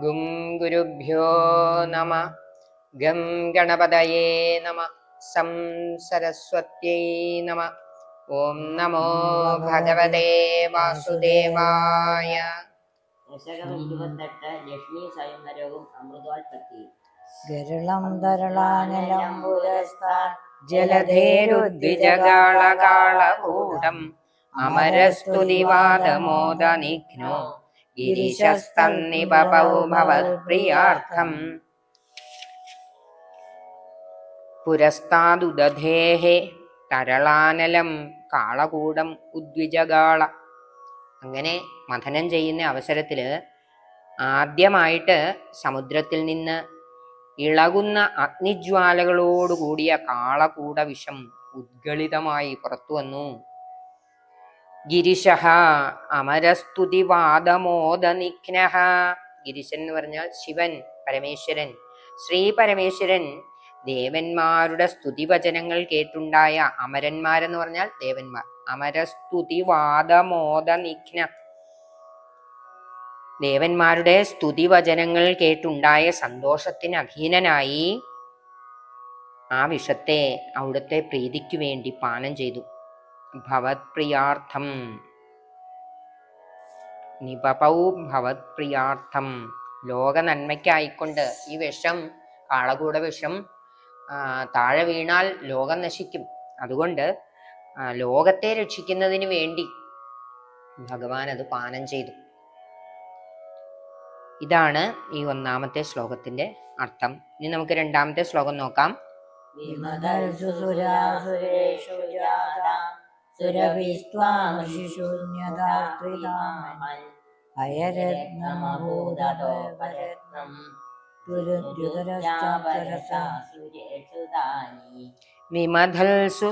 ഗും ഗുരുഭ്യോ നമ. ഗം ഗണപതയേ നമ. സം സരസ്വത്യൈ നമ. ഓം നമോ ഭഗവതേ വാസുദേവായ. ദശകം ഇരുപത്തെട്ട് ലക്ഷ്മി സ്വയംവരവും അമൃതോൽപത്തിയും ഗരുളം തരളാനലം പുരസ്താൻ ജലധേരുദ്വിജകാളകാളകൂടം അമരസ്തുതിവാദമോദനിഘ്നോ. ഗിരിശസ്തന്നിപപൗ ഭവത്പ്രിയാർത്ഥം പുരസ്താദുദധേः തരളാനലം കാളകൂടം ഉദ്വിജകാള അങ്ങനെ മഥനം ചെയ്യുന്ന അവസരത്തിൽ ആദ്യമായിട്ട് സമുദ്രത്തിൽ നിന്ന് ഇളകുന്ന അഗ്നിജ്വാലകളോടുകൂടിയ കാളകൂട വിഷം ഉദ്ഗളിതമായി പുറത്തു വന്നു. ഗിരിശ അമരസ്തുതിവാദമോദനിഘ്ന ഗിരിശൻ എന്ന് പറഞ്ഞാൽ ശിവൻ പരമേശ്വരൻ. ശ്രീ പരമേശ്വരൻ ദേവന്മാരുടെ സ്തുതി വചനങ്ങൾ കേട്ടുണ്ടായ അമരന്മാരെന്ന് പറഞ്ഞാൽ ദേവന്മാർ. അമരസ്തുതിവാദമോദനിഘ്ന. ദേവന്മാരുടെ സ്തുതി വചനങ്ങൾ കേട്ടുണ്ടായ സന്തോഷത്തിന് അധീനനായി ആ വിഷത്തെ അവിടുത്തെ പ്രീതിക്കു വേണ്ടി പാനം ചെയ്തു. ഭവത്പ്രിയാർത്ഥം നിപപൗ ഭവത്പ്രിയാർത്ഥം ലോക നന്മയ്ക്കായിക്കൊണ്ട് ഈ വിഷം കാളകൂട വിഷം താഴെ വീണാൽ ലോകം നശിക്കും. അതുകൊണ്ട് ലോകത്തെ രക്ഷിക്കുന്നതിന് വേണ്ടി ഭഗവാൻ അത് പാനം ചെയ്തു. ഇതാണ് ഈ ഒന്നാമത്തെ ശ്ലോകത്തിന്റെ അർത്ഥം. ഇനി നമുക്ക് രണ്ടാമത്തെ ശ്ലോകം നോക്കാം.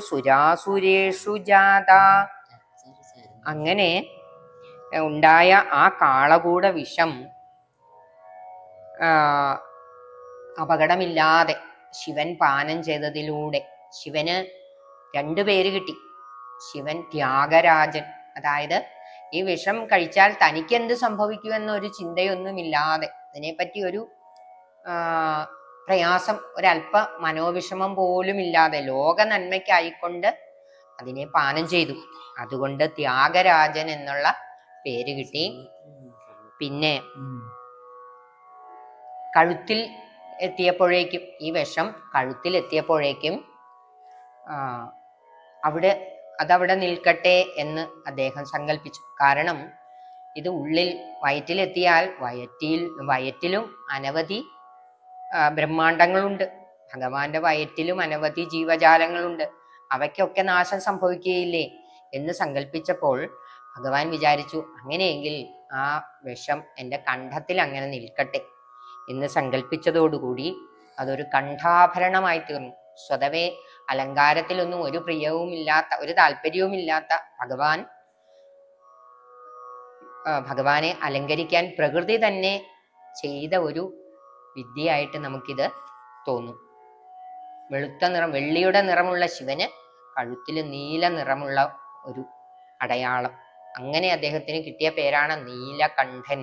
സുരാസുരേഷു ജാത. അങ്ങനെ ഉണ്ടായ ആ കാളകൂട വിഷം അപകടമില്ലാതെ ശിവൻ പാനം ചെയ്തതിലൂടെ ശിവന് രണ്ടു പേര് കിട്ടി. ശിവൻ ത്യാഗരാജൻ. അതായത് ഈ വിഷം കഴിച്ചാൽ തനിക്ക് എന്ത് സംഭവിക്കൂ എന്നൊരു ചിന്തയൊന്നുമില്ലാതെ അതിനെപ്പറ്റി ഒരു പ്രയാസം ഒരല്പ മനോവിഷമം പോലും ഇല്ലാതെ ലോക നന്മയ്ക്കായിക്കൊണ്ട് അതിനെ പാനം ചെയ്തു. അതുകൊണ്ട് ത്യാഗരാജൻ എന്നുള്ള പേര് കിട്ടി. പിന്നെ കഴുത്തിൽ എത്തിയപ്പോഴേക്കും ഈ വിഷം കഴുത്തിൽ എത്തിയപ്പോഴേക്കും അവിടെ അതവിടെ നിൽക്കട്ടെ എന്ന് അദ്ദേഹം സങ്കല്പിച്ചു കാരണം ഇത് ഉള്ളിൽ വയറ്റിലെത്തിയാൽ വയറ്റിൽ വയറ്റിലും അനവധി ബ്രഹ്മാണ്ടങ്ങളുണ്ട്. ഭഗവാന്റെ വയറ്റിലും അനവധി ജീവജാലങ്ങളുണ്ട്. അവയ്ക്കൊക്കെ നാശം സംഭവിക്കുകയില്ലേ എന്ന് സങ്കല്പിച്ചപ്പോൾ ഭഗവാൻ വിചാരിച്ചു അങ്ങനെയെങ്കിൽ ആ വിഷം എന്റെ കണ്ഠത്തിൽ അങ്ങനെ നിൽക്കട്ടെ എന്ന് സങ്കല്പിച്ചതോടുകൂടി അതൊരു കണ്ഠാഭരണമായി തീർന്നു. സ്വതവേ അലങ്കാരത്തിലൊന്നും ഒരു പ്രിയവുമില്ലാത്ത ഒരു താല്പര്യവുമില്ലാത്ത ഭഗവാൻ ഭഗവാനെ അലങ്കരിക്കാൻ പ്രകൃതി തന്നെ ചെയ്ത ഒരു വിദ്യയായിട്ട് നമുക്കിത് തോന്നും. വെളുത്ത നിറം വെള്ളിയുടെ നിറമുള്ള ശിവന് കഴുത്തിൽ നീല നിറമുള്ള ഒരു അടയാളം. അങ്ങനെ അദ്ദേഹത്തിന് കിട്ടിയ പേരാണ് നീലകണ്ഠൻ.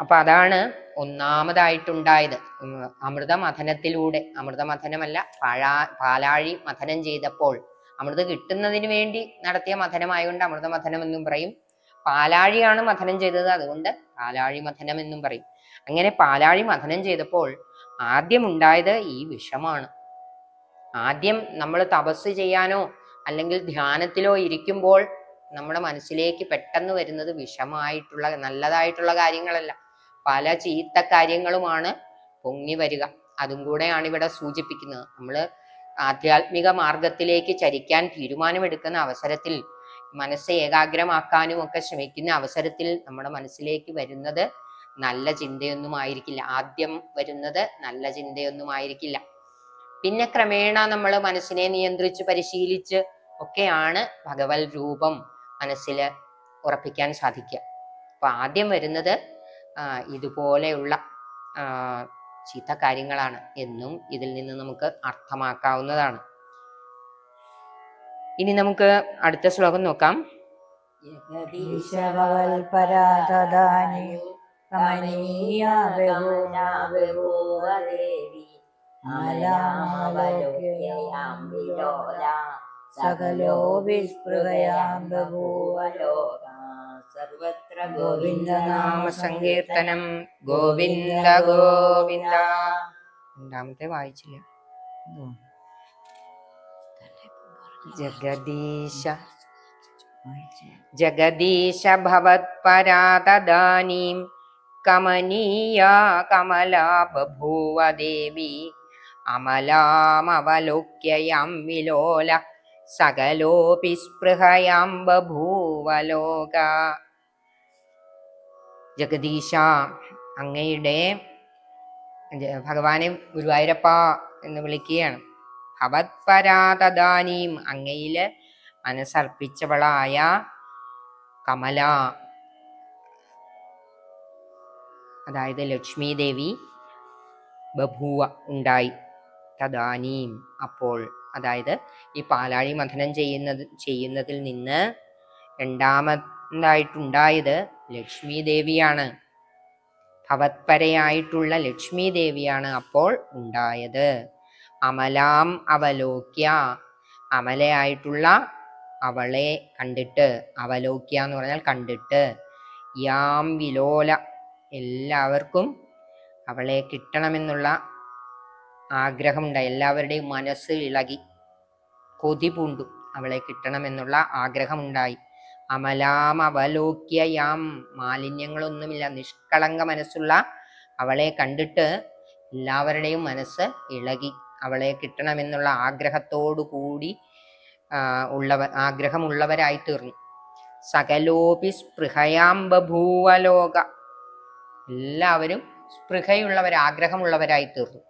അപ്പൊ അതാണ് ഒന്നാമതായിട്ടുണ്ടായത്. അമൃതമഥനത്തിലൂടെ. അമൃതമഥനമല്ല പാഴാ പാലാഴി മഥനം ചെയ്തപ്പോൾ. അമൃത് കിട്ടുന്നതിന് വേണ്ടി നടത്തിയ മഥനമായതുകൊണ്ട് അമൃതമഥനം എന്നും പറയും. പാലാഴിയാണ് മഥനം ചെയ്തത് അതുകൊണ്ട് പാലാഴി മഥനം എന്നും പറയും. അങ്ങനെ പാലാഴി മഥനം ചെയ്തപ്പോൾ ആദ്യം ഉണ്ടായത് ഈ വിഷമാണ്. ആദ്യം നമ്മൾ തപസ് ചെയ്യാനോ അല്ലെങ്കിൽ ധ്യാനത്തിലോ ഇരിക്കുമ്പോൾ നമ്മുടെ മനസ്സിലേക്ക് പെട്ടെന്ന് വരുന്നത് വിഷമായിട്ടുള്ള നല്ലതായിട്ടുള്ള കാര്യങ്ങളല്ല. പല ചീത്ത കാര്യങ്ങളുമാണ് പൊങ്ങി വരിക. അതും കൂടെയാണ് ഇവിടെ സൂചിപ്പിക്കുന്നത്. നമ്മൾ ആധ്യാത്മിക മാർഗത്തിലേക്ക് ചരിക്കാൻ തീരുമാനമെടുക്കുന്ന അവസരത്തിൽ മനസ്സ് ഏകാഗ്രമാക്കാനും ഒക്കെ ശ്രമിക്കുന്ന അവസരത്തിൽ നമ്മുടെ മനസ്സിലേക്ക് വരുന്നത് നല്ല ചിന്തയൊന്നും ആയിരിക്കില്ല. ആദ്യം വരുന്നത് നല്ല ചിന്തയൊന്നും ആയിരിക്കില്ല. പിന്നെ ക്രമേണ നമ്മൾ മനസ്സിനെ നിയന്ത്രിച്ച് പരിശീലിച്ച് ഒക്കെയാണ് ഭഗവത് രൂപം. മനസ്സിൽ ഉറപ്പിക്കാൻ സാധിക്കുക. അപ്പോൾ ആദ്യം വരുന്നത് ഇതുപോലെയുള്ള ചീത്ത കാര്യങ്ങളാണ്. എന്നും ഇതിൽ നിന്ന് നമുക്ക് അർത്ഥമാക്കാവുന്നതാണ്. ഇനി നമുക്ക് അടുത്ത ശ്ലോകം നോക്കാം. ജഗദീശ തദാനി സകലോ വിസ്പൃഹയാം ബഭൂവ ലോക സർവത്ര ഗോവിന്ദനാമ സങ്കീർത്തനം ഗോവിന്ദ ഗോവിന്ദ. രണ്ടാമത്തെ വായിച്ചില്ല. ജഗദീശ. ജഗദീശ ഭവത്പരാതദാനീം കമനീയാ കമലാ ബഭൂവ ദേവി അമലാമവലോക്യയാം വിലോല. സകലോപി സ്പൃഹയാം ബഭൂവലോക ജഗദീശ അങ്ങയുടെ ഭഗവാനെ ഗുരുവായൂരപ്പ എന്ന് വിളിക്കുകയാണ്. ഭവത്പരാതദാനീം അങ്ങയിൽ മനസ്സർപ്പിച്ചവളായ കമല. അതായത് ലക്ഷ്മി ദേവി ബഭൂവ ഉണ്ടായി. തദാനീം അപ്പോൾ അതായത് ഈ പാലാഴി മഥനം ചെയ്യുന്നത് ചെയ്യുന്നതിൽ നിന്ന് രണ്ടാമതായിട്ടുണ്ടായത് ലക്ഷ്മി ദേവിയാണ് ഭവത്പരയായിട്ടുള്ള ലക്ഷ്മി ദേവിയാണ് അപ്പോൾ ഉണ്ടായത്. അമലാം അവലോക്യ അമലയായിട്ടുള്ള അവളെ കണ്ടിട്ട് അവലോക്യ എന്ന് പറഞ്ഞാൽ കണ്ടിട്ട് യാം വിലോല എല്ലാവർക്കും അവളെ കിട്ടണമെന്നുള്ള ആഗ്രഹമുണ്ടായി എല്ലാവരുടെയും മനസ്സ് ഇളകി കൊതി പൂണ്ടു. അവളെ കിട്ടണമെന്നുള്ള ആഗ്രഹമുണ്ടായി. അമലാം അവലോക്യ മാലിന്യങ്ങളൊന്നുമില്ല. നിഷ്കളങ്ക മനസ്സുള്ള അവളെ കണ്ടിട്ട് എല്ലാവരുടെയും മനസ്സ് ഇളകി. അവളെ കിട്ടണമെന്നുള്ള ആഗ്രഹത്തോടു കൂടി ഉള്ളവർ ഉള്ളവ ആഗ്രഹമുള്ളവരായി തീർന്നു. സകലോപി സ്പൃഹയാം ബഭൂവലോക എല്ലാവരും സ്പൃഹയുള്ളവർ ആഗ്രഹമുള്ളവരായി തീർന്നു.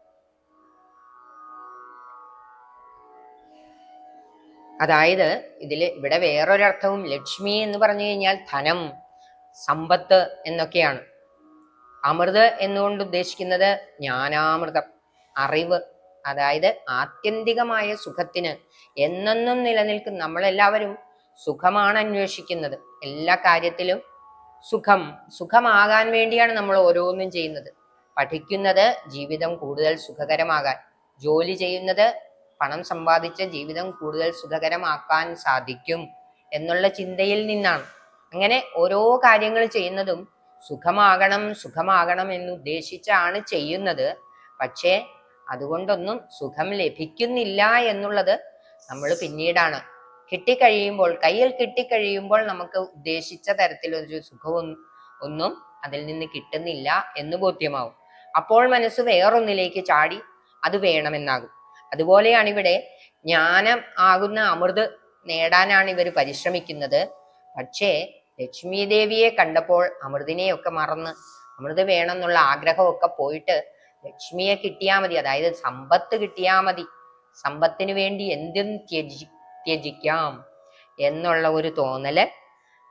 അതായത് ഇതിൽ ഇവിടെ വേറൊരർത്ഥവും ലക്ഷ്മി എന്ന് പറഞ്ഞു കഴിഞ്ഞാൽ ധനം സമ്പത്ത് എന്നൊക്കെയാണ്. അമൃത് എന്നുകൊണ്ട് ഉദ്ദേശിക്കുന്നത് ജ്ഞാനാമൃതം അറിവ് അതായത് ആത്യന്തികമായ സുഖത്തിന് എന്നെന്നും നിലനിൽക്കും നമ്മളെല്ലാവരും സുഖമാണ് അന്വേഷിക്കുന്നത്. എല്ലാ കാര്യത്തിലും സുഖം സുഖമാകാൻ വേണ്ടിയാണ് നമ്മൾ ഓരോന്നും ചെയ്യുന്നത്. പഠിക്കുന്നത് ജീവിതം കൂടുതൽ സുഖകരമാകാൻ ജോലി ചെയ്യുന്നത് പണം സമ്പാദിച്ച ജീവിതം കൂടുതൽ സുഖകരമാക്കാൻ സാധിക്കും എന്നുള്ള ചിന്തയിൽ നിന്നാണ്. അങ്ങനെ ഓരോ കാര്യങ്ങൾ ചെയ്യുന്നതും സുഖമാകണം സുഖമാകണം എന്ന് ഉദ്ദേശിച്ചാണ് ചെയ്യുന്നത്. പക്ഷേ അതുകൊണ്ടൊന്നും സുഖം ലഭിക്കുന്നില്ല എന്നുള്ളത് നമ്മൾ പിന്നീടാണ്. കിട്ടിക്കഴിയുമ്പോൾ കയ്യിൽ കിട്ടിക്കഴിയുമ്പോൾ നമുക്ക് ഉദ്ദേശിച്ച തരത്തിലൊരു സുഖവും ഒന്നും അതിൽ നിന്ന് കിട്ടുന്നില്ല എന്ന് ബോധ്യമാവും. അപ്പോൾ മനസ്സ് വേറൊന്നിലേക്ക് ചാടി അത് വേണമെന്നാകും. അതുപോലെയാണ് ഇവിടെ ജ്ഞാനം ആകുന്ന അമൃത് നേടാനാണ് ഇവർ പരിശ്രമിക്കുന്നത്. പക്ഷേ ലക്ഷ്മി ദേവിയെ കണ്ടപ്പോൾ അമൃതിനെയൊക്കെ മറന്ന് അമൃത് വേണമെന്നുള്ള ആഗ്രഹമൊക്കെ പോയിട്ട് ലക്ഷ്മിയെ കിട്ടിയാൽ മതി. അതായത് സമ്പത്ത് കിട്ടിയാൽ മതി. സമ്പത്തിന് വേണ്ടി എന്തും ത്യജി ത്യജിക്കാം എന്നുള്ള ഒരു തോന്നൽ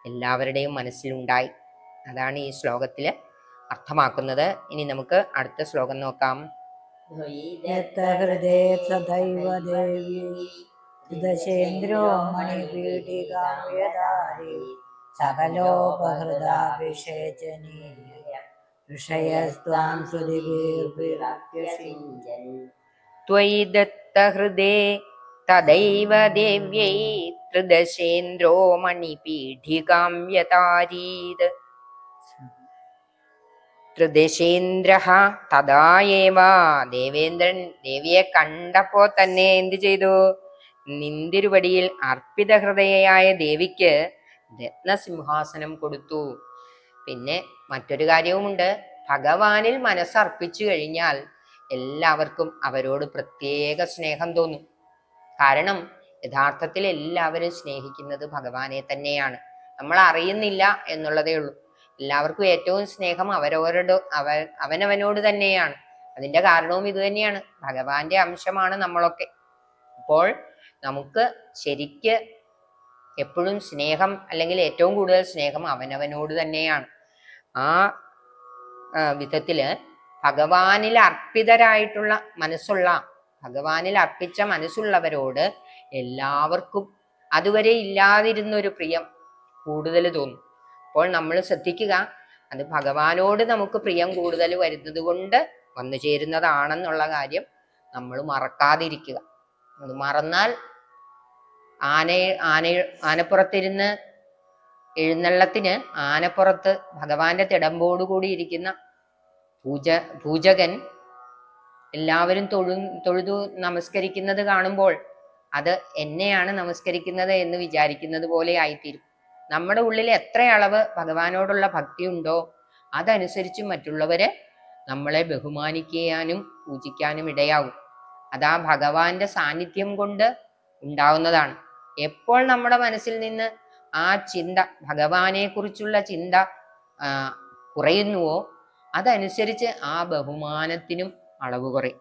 എല്ലാവരുടെയും മനസ്സിലുണ്ടായി. അതാണ് ഈ ശ്ലോകത്തിൽ അർത്ഥമാക്കുന്നത്. ഇനി നമുക്ക് അടുത്ത ശ്ലോകം നോക്കാം. ഹൃദേ സദൈവ ദേവി ദശേന്ദ്രോ മണിപീഠികാം യദാരി സകലോപഹൃദാഭിഷേചനീയ ഋഷയസ്ത്വാം ശ്രുതിഭിർഭിരാപ്യസിഞ്ചൻ त्वयि दत्तहृदे तदैव देव्यै त्रिदशेन्द्रो मणिपीठिकां यतारीत् ത്രിദശേന്ദ്ര തഥായേവ ദേവേന്ദ്രൻ ദേവിയെ കണ്ടപ്പോ തന്നെ എന്തു ചെയ്തു? നിന്തിരുവടിയിൽ അർപ്പിത ഹൃദയയായ ദേവിക്ക് രത്നസിംഹാസനം കൊടുത്തു. പിന്നെ മറ്റൊരു കാര്യവുമുണ്ട്. ഭഗവാനിൽ മനസ്സർപ്പിച്ചു കഴിഞ്ഞാൽ എല്ലാവർക്കും അവരോട് പ്രത്യേക സ്നേഹം തോന്നും. കാരണം യഥാർത്ഥത്തിൽ എല്ലാവരും സ്നേഹിക്കുന്നത് ഭഗവാനെ തന്നെയാണ്. നമ്മൾ അറിയുന്നില്ല എന്നുള്ളതേ ഉള്ളൂ. എല്ലാവർക്കും ഏറ്റവും സ്നേഹം അവരവരോട് അവ അവനവനോട് തന്നെയാണ്. അതിന്റെ കാരണവും ഇത് തന്നെയാണ്. ഭഗവാന്റെ അംശമാണ് നമ്മളൊക്കെ. അപ്പോൾ നമുക്ക് ശരിക്ക് എപ്പോഴും സ്നേഹം അല്ലെങ്കിൽ ഏറ്റവും കൂടുതൽ സ്നേഹം അവനവനോട് തന്നെയാണ്. ആ വിധത്തിൽ ഭഗവാനിൽ അർപ്പിതരായിട്ടുള്ള മനസ്സുള്ള ഭഗവാനിൽ അർപ്പിച്ച മനസ്സുള്ളവരോട് എല്ലാവർക്കും അതുവരെ ഇല്ലാതിരുന്നൊരു പ്രിയം കൂടുതൽ തോന്നും. അപ്പോൾ നമ്മൾ ശ്രദ്ധിക്കുക. അത് ഭഗവാനോട് നമുക്ക് പ്രിയം കൂടുതൽ വരുന്നത് കൊണ്ട് വന്നു ചേരുന്നതാണെന്നുള്ള കാര്യം നമ്മൾ മറക്കാതിരിക്കുക. അത് മറന്നാൽ ആന ആന ആനപ്പുറത്തിരുന്ന് എഴുന്നള്ളത്തിന് ആനപ്പുറത്ത് ഭഗവാന്റെ തിടമ്പോടുകൂടി ഇരിക്കുന്ന പൂജ പൂജകൻ എല്ലാവരും തൊഴു തൊഴുതു നമസ്കരിക്കുന്നത് കാണുമ്പോൾ അത് എന്നെയാണ് നമസ്കരിക്കുന്നത് എന്ന് വിചാരിക്കുന്നത് പോലെ ആയിത്തീരും. നമ്മുടെ ഉള്ളിൽ എത്ര അളവ് ഭഗവാനോടുള്ള ഭക്തി ഉണ്ടോ അതനുസരിച്ച് മറ്റുള്ളവരെ നമ്മളെ ബഹുമാനിക്കാനും പൂജിക്കാനും ഇടയാവും അതാ ഭഗവാന്റെ സാന്നിധ്യം കൊണ്ട് ഉണ്ടാവുന്നതാണ്. എപ്പോൾ നമ്മുടെ മനസ്സിൽ നിന്ന് ആ ചിന്ത ഭഗവാനെ കുറിച്ചുള്ള ചിന്ത കുറയുന്നുവോ അതനുസരിച്ച് ആ ബഹുമാനത്തിനും അളവ് കുറയും.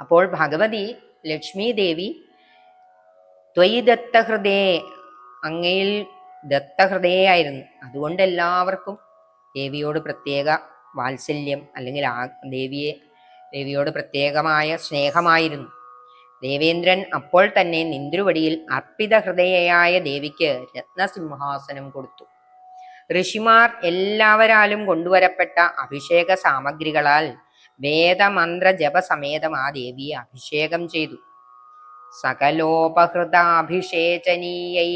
അപ്പോൾ ഭഗവതി ലക്ഷ്മി ദേവി ത്വയി ദത്തഹൃദേ അങ്ങയിൽ ദത്തഹൃദയായിരുന്നു അതുകൊണ്ട് എല്ലാവർക്കും ദേവിയോട് പ്രത്യേക വാത്സല്യം അല്ലെങ്കിൽ ആ ദേവിയെ ദേവിയോട് പ്രത്യേകമായ സ്നേഹമായിരുന്നു. ദേവേന്ദ്രൻ അപ്പോൾ തന്നെ നിന്ദ്രുവടിയിൽ അർപ്പിത ഹൃദയയായ ദേവിക്ക് രത്നസിംഹാസനം കൊടുത്തു. ഋഷിമാർ എല്ലാവരാലും കൊണ്ടുവരപ്പെട്ട അഭിഷേക സാമഗ്രികളാൽ വേദമന്ത്ര ജപസമേതം ആ ദേവിയെ അഭിഷേകം ചെയ്തു. സകലോപഹൃതാഭിഷേചനീയൈ.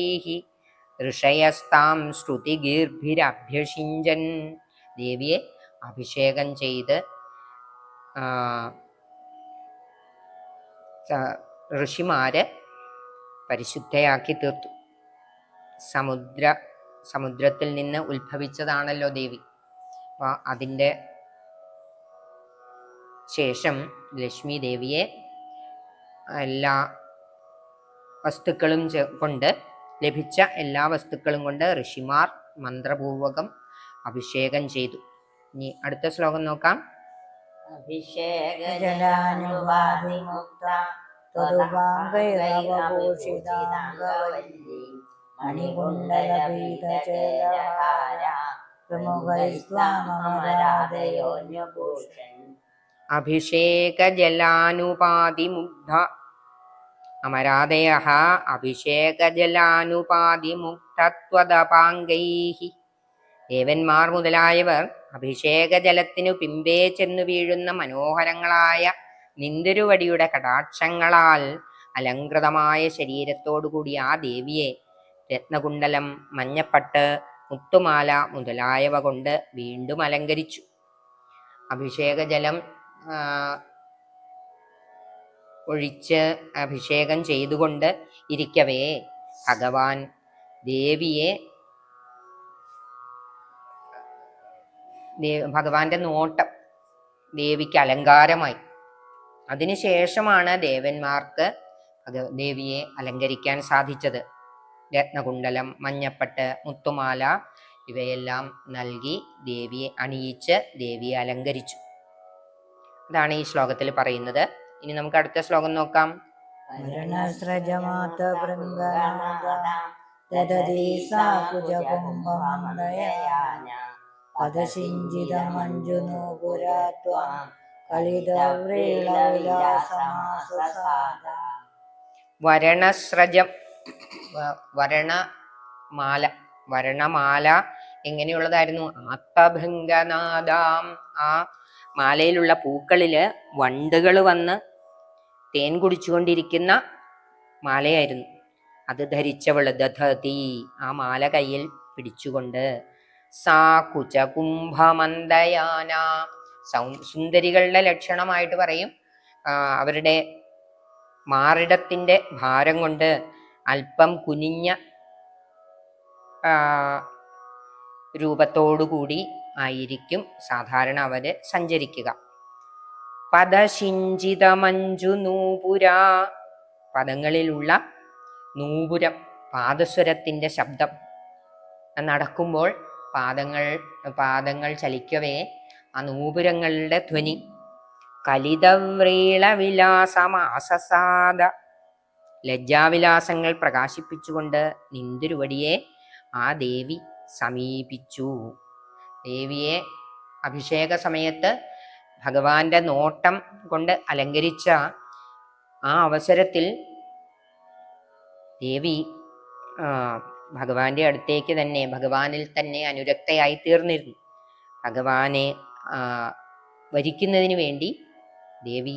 ഋഷയസ്താം ശ്രുതിഗീർഭിരഭ്യഷിഞ്ചൻ ദേവിയെ അഭിഷേകം ചെയ്ത് ഋഷിമാര് പരിശുദ്ധയാക്കി തീർത്തു. സമുദ്ര സമുദ്രത്തിൽ നിന്ന് ഉത്ഭവിച്ചതാണല്ലോ ദേവി. അപ്പോൾ അതിന്റെ ശേഷം ലക്ഷ്മി ദേവിയെ എല്ലാ വസ്തുക്കളും കൊണ്ട് ലഭിച്ച എല്ലാ വസ്തുക്കളും കൊണ്ട് ഋഷിമാർ മന്ത്രപൂർവകം അഭിഷേകം ചെയ്തു. ഇനി അടുത്ത ശ്ലോകം നോക്കാം. അഭിഷേക അമരാദയ അഭിഷേക ജലാനുപാതിമുക്തത്വദപാംഗൈ ദേവന്മാർ മുതലായവർ അഭിഷേകജലത്തിനു പിമ്പേ ചെന്നു വീഴുന്ന മനോഹരങ്ങളായ നിന്ദുരുവടിയുടെ കടാക്ഷങ്ങളാൽ അലങ്കൃതമായ ശരീരത്തോടുകൂടി ആ ദേവിയെ രത്നകുണ്ടലം മഞ്ഞപ്പട്ട് മുത്തുമാല മുതലായവ കൊണ്ട് വീണ്ടും അലങ്കരിച്ചു. അഭിഷേക ജലം ആ, ഒഴിച്ച് അഭിഷേകം ചെയ്തുകൊണ്ട് ഇരിക്കവേ. ഭഗവാൻ ദേവിയെ ഭഗവാന്റെ നോട്ടം ദേവിക്ക് അലങ്കാരമായി. അതിനുശേഷമാണ് ദേവന്മാർക്ക് ദേവിയെ അലങ്കരിക്കാൻ സാധിച്ചത്. രത്നകുണ്ടലം മഞ്ഞപ്പട്ട് മുത്തുമാല ഇവയെല്ലാം നൽകി ദേവിയെ അണിയിച്ച് ദേവിയെ അലങ്കരിച്ചു. അതാണ് ഈ ശ്ലോകത്തിൽ പറയുന്നത്. ഇനി നമുക്ക് അടുത്ത ശ്ലോകം നോക്കാം. മരണസ്രജമാത ഭൃംഗനാദ ദദതി പദസിഞ്ചിത വരണമാല വരണമാല എങ്ങനെയുള്ളതായിരുന്നു? ആത്തഭംഗനാദാം. ആ മാലയിലുള്ള പൂക്കളിൽ വണ്ടുകൾ വന്ന് തേൻ കുടിച്ചുകൊണ്ടിരിക്കുന്ന മാലയായിരുന്നു. അത് ധരിച്ചവൾ ദധതി ആ മാല കയ്യിൽ പിടിച്ചുകൊണ്ട് സാ കുചകുംഭമന്ദയാന സൗ സുന്ദരികളുടെ ലക്ഷണമായിട്ട് പറയും. അവരുടെ മാറിടത്തിന്റെ ഭാരം കൊണ്ട് അല്പം കുനിഞ്ഞ രൂപത്തോടുകൂടി ആയിരിക്കും സാധാരണ അവർ സഞ്ചരിക്കുക. പദശിഞ്ചിത നൂപുര പദങ്ങളിലുള്ള നൂപുരം പാദസ്വരത്തിന്റെ ശബ്ദം. നടക്കുമ്പോൾ പാദങ്ങൾ പാദങ്ങൾ ചലിക്കവേ ആ നൂപുരങ്ങളുടെ ധ്വനി. കലിതവ്രീളവിലാസമാസസാദ. ലജ്ജാവിലാസങ്ങൾ പ്രകാശിപ്പിച്ചുകൊണ്ട് നിന്തിരുവടിയെ ആ ദേവി സമീപിച്ചു. ദേവിയെ അഭിഷേക സമയത്ത് ഭഗവാന്റെ നോട്ടം കൊണ്ട് അലങ്കരിച്ച ആ അവസരത്തിൽ ദേവി ഭഗവാന്റെ അടുത്തേക്ക് തന്നെ ഭഗവാനിൽ തന്നെ അനുരക്തയായി തീർന്നിരുന്നു. ഭഗവാനെ വരിക്കുന്നതിന് വേണ്ടി ദേവി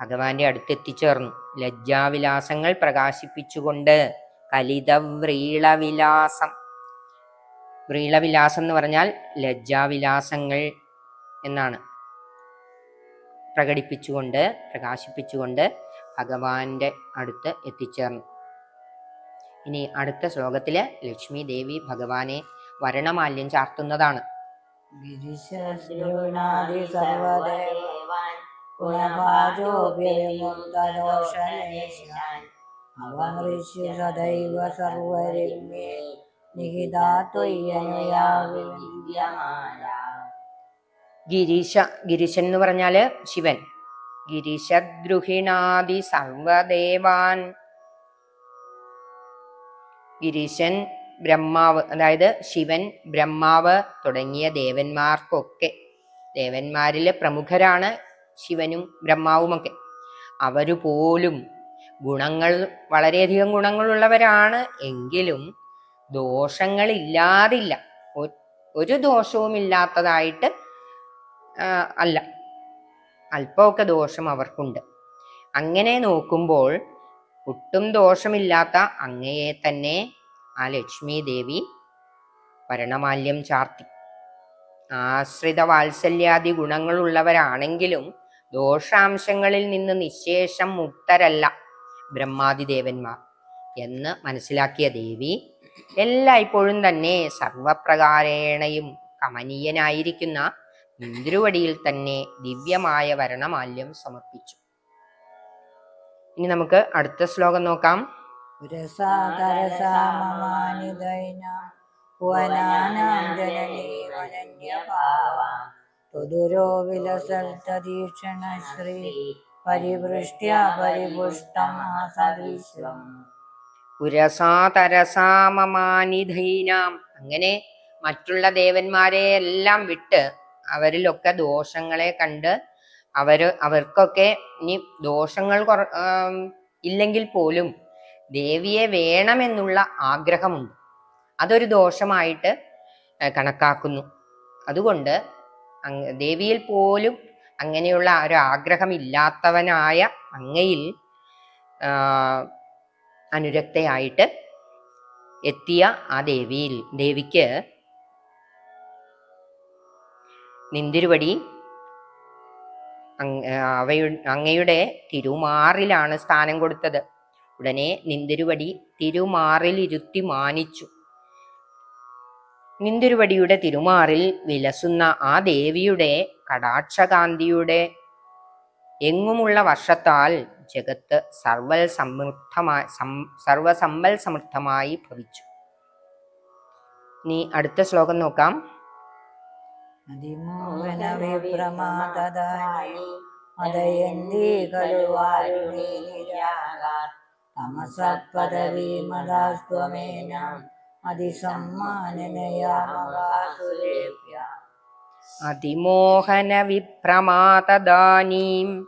ഭഗവാന്റെ അടുത്തെത്തിച്ചേർന്നു. ലജ്ജാവിലാസങ്ങൾ പ്രകാശിപ്പിച്ചുകൊണ്ട് കലിതവ്രീളവിലാസം. വ്രീളവിലാസം എന്ന് പറഞ്ഞാൽ ലജ്ജാവിലാസങ്ങൾ എന്നാണ്. പ്രകടിപ്പിച്ചുകൊണ്ട് പ്രകാശിപ്പിച്ചുകൊണ്ട് ഭഗവാന്റെ അടുത്ത് എത്തിച്ചേർന്നു. ഇനി അടുത്ത ശ്ലോകത്തിൽ ലക്ഷ്മി ദേവി ഭഗവാനെ വരണമാല്യം ചാർത്തുന്നതാണ്. നിഹിതാ ത്വയ്യനുയാ വിവിന്ദ്യമാല ഗിരീശ ഗിരീശൻ എന്ന് പറഞ്ഞാൽ ശിവൻ. ഗിരീശദ്രുഹിണാദി സർവദേവാൻ. ഗിരീശൻ ബ്രഹ്മാവ് അതായത് ശിവൻ ബ്രഹ്മാവ് തുടങ്ങിയ ദേവന്മാർക്കൊക്കെ. ദേവന്മാരിലെ പ്രമുഖരാണ് ശിവനും ബ്രഹ്മാവുമൊക്കെ. അവരു പോലും ഗുണങ്ങൾ വളരെയധികം ഗുണങ്ങളുള്ളവരാണ് എങ്കിലും ദോഷങ്ങളില്ലാതില്ല. ഒരു ദോഷവും ഇല്ലാത്തതായിട്ട് അല്ല. അല്പമൊക്കെ ദോഷം അവർക്കുണ്ട്. അങ്ങനെ നോക്കുമ്പോൾ ഒട്ടും ദോഷമില്ലാത്ത അങ്ങയെ തന്നെ ആ ലക്ഷ്മി ദേവി വരണമാല്യം ചാർത്തി. ആശ്രിത വാത്സല്യാദി ഗുണങ്ങളുള്ളവരാണെങ്കിലും ദോഷാംശങ്ങളിൽ നിന്ന് നിശേഷം മുക്തരല്ല ബ്രഹ്മാതിദേവന്മാർ എന്ന് മനസ്സിലാക്കിയ ദേവി എല്ലായ്പ്പോഴും തന്നെ സർവപ്രകാരേണയും കമനീയനായിരിക്കുന്ന ഇന്ദ്രുവടിയിൽ തന്നെ ദിവ്യമായ വരണമാല്യം സമർപ്പിച്ചു. ഇനി നമുക്ക് അടുത്ത ശ്ലോകം നോക്കാം. ശ്രീ പരിവൃഷ്ട്യാ പരിപുഷ്ടം സദൃശ്യം അങ്ങനെ മറ്റുള്ള ദേവന്മാരെ എല്ലാം വിട്ട് അവരിലൊക്കെ ദോഷങ്ങളെ കണ്ട് അവർ അവർക്കൊക്കെ ഇനി ദോഷങ്ങൾ കുറ ഇല്ലെങ്കിൽ പോലും ദേവിയെ വേണമെന്നുള്ള ആഗ്രഹമുണ്ട്. അതൊരു ദോഷമായിട്ട് കണക്കാക്കുന്നു. അതുകൊണ്ട് ദേവിയിൽ പോലും അങ്ങനെയുള്ള ഒരു ആഗ്രഹമില്ലാത്തവനായ അങ്ങയിൽ അനുരക്തയായിട്ട് എത്തിയ ആ ദേവിയിൽ ദേവിക്ക് നിന്തിരുവടി അവയു അങ്ങയുടെ തിരുമാറിലാണ് സ്ഥാനം കൊടുത്തത്. ഉടനെ നിന്തിരുവടി തിരുമാറിലിരുത്തി മാനിച്ചു. നിന്തിരുവടിയുടെ തിരുമാറിൽ വിലസുന്ന ആ ദേവിയുടെ കടാക്ഷകാന്തിയുടെ എങ്ങുമുള്ള വർഷത്താൽ ജഗത്ത് സർവൽ സമൃദ്ധമായി സർവസമ്പൽ സമൃദ്ധമായി ഭവിച്ചു. നീ അടുത്ത ശ്ലോകം നോക്കാം. അതിസമ്മാനനയാമകാസുരേഭ്യ അതിമോഹന വിപ്രമാതദാനീം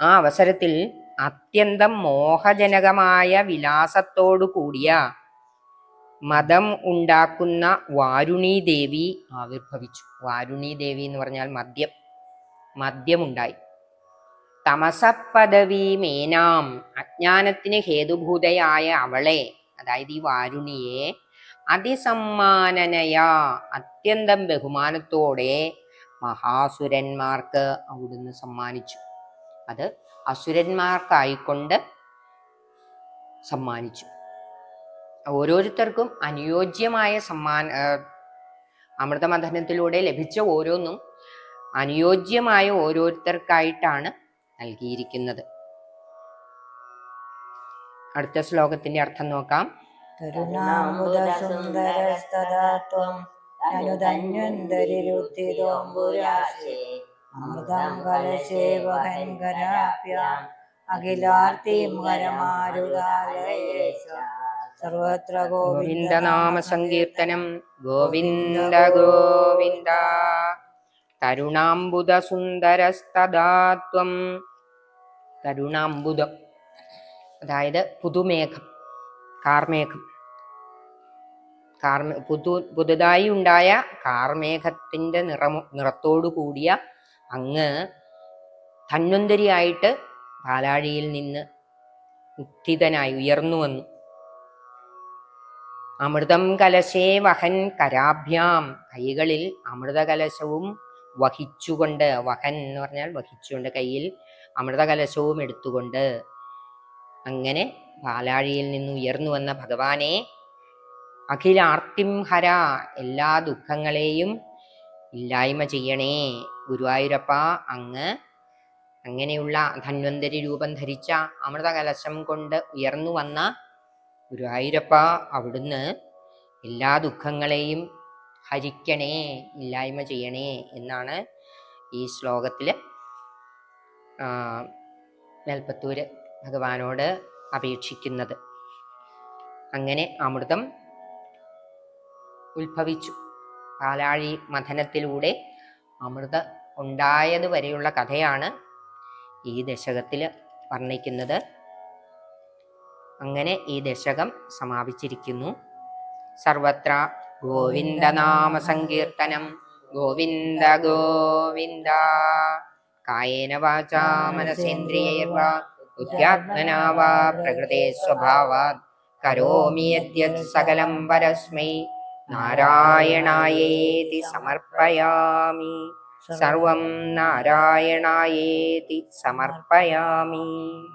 ആ അവസരത്തിൽ അത്യന്തം മോഹജനകമായ വിലാസത്തോടു കൂടിയ മതം ഉണ്ടാക്കുന്ന വാരുണീ ദേവി ആവിർഭവിച്ചു. വാരുണീ ദേവി എന്ന് പറഞ്ഞാൽ മദ്യം. മദ്യമുണ്ടായി. തമസപദവി മേനാം അജ്ഞാനത്തിന് ഹേതുഭൂതയായ അവളെ അതായത് ഈ വാരുണിയെ അതിസമ്മാനനയാ അത്യന്തം ബഹുമാനത്തോടെ മഹാസുരന്മാർക്ക് അവിടുന്ന് സമ്മാനിച്ചു. അത് അസുരന്മാർക്കായിക്കൊണ്ട് സമ്മാനിച്ചു. ഓരോരുത്തർക്കും അനുയോജ്യമായ സമ്മാന അമൃതമഥനത്തിലൂടെ ലഭിച്ച ഓരോന്നും അനുയോജ്യമായ ഓരോരുത്തർക്കായിട്ടാണ് നൽകിയിരിക്കുന്നത്. അടുത്ത ശ്ലോകത്തിന്റെ അർത്ഥം നോക്കാം. അമൃതം കലശേ വഹൻകരാഭ്യാം അഖിലാർത്തിം കരമാരുകാലയേശ സർവത്ര ഗോവിന്ദനാമ സങ്കീർത്തനം ഗോവിന്ദ ഗോവിന്ദ. തരുണാംബുദ സുന്ദരസ്തദാത്വം തരുണാംബുദം അതായത് പുതുമേഘം കാർമേഘം. കാർമേ പുതു പുതുതായി ഉണ്ടായ കാർമേഘത്തിന്റെ നിറമു നിറത്തോടു കൂടിയ അങ്ങ് ധന്വന്തരിയായിട്ട് പാലാഴിയിൽ നിന്ന് ഉത്ഥിതനായി ഉയർന്നു വന്നു. അമൃതം കലശേ വഹൻ കരാഭ്യാം. കൈകളിൽ അമൃതകലശവും വഹിച്ചുകൊണ്ട് വഹൻ എന്ന് പറഞ്ഞാൽ വഹിച്ചുകൊണ്ട് കയ്യിൽ അമൃതകലശവും എടുത്തുകൊണ്ട്. അങ്ങനെ പാലാഴിയിൽ നിന്ന് ഉയർന്നു വന്ന ഭഗവാനെ അഖിലാർത്തിം ഹര എല്ലാ ദുഃഖങ്ങളെയും ഇല്ലായ്മ ചെയ്യണേ. ഗുരുവായൂരപ്പ അങ്ങ് അങ്ങനെയുള്ള ധന്വന്തരി രൂപം ധരിച്ച അമൃതകലശം കൊണ്ട് ഉയർന്നു വന്ന ഗുരുവായൂരപ്പ അവിടുന്ന് എല്ലാ ദുഃഖങ്ങളെയും ഹരിക്കണേ ഇല്ലായ്മ ചെയ്യണേ എന്നാണ് ഈ ശ്ലോകത്തിൽ നെൽപ്പത്തൂര് ഭഗവാനോട് അപേക്ഷിക്കുന്നത്. അങ്ങനെ അമൃതം ഉത്ഭവിച്ചു. പാലാഴി മഥനത്തിലൂടെ അമൃത ഉണ്ടായതുവരെയുള്ള കഥയാണ് ഈ ദശകത്തിൽ വർണിക്കുന്നത്. അങ്ങനെ ഈ ദശകം സമാപിച്ചിരിക്കുന്നു. സർവത്ര ഗോവിന്ദനാമ സങ്കീർത്തനം. ഗോവിന്ദ ഗോവിന്ദ. കായേന വാച മനസേന്ദ്രിയൈർവ ബുദ്ധ്യാത്മനാ വാ പ്രകൃതേ സ്വഭാവാത്. കരോമി യദ്യത് സകലം പരസ്മൈ നാരായണായേതി സമർപ്പയാമി. സർവം നാരായണായേതി സമർപ്പയാമി.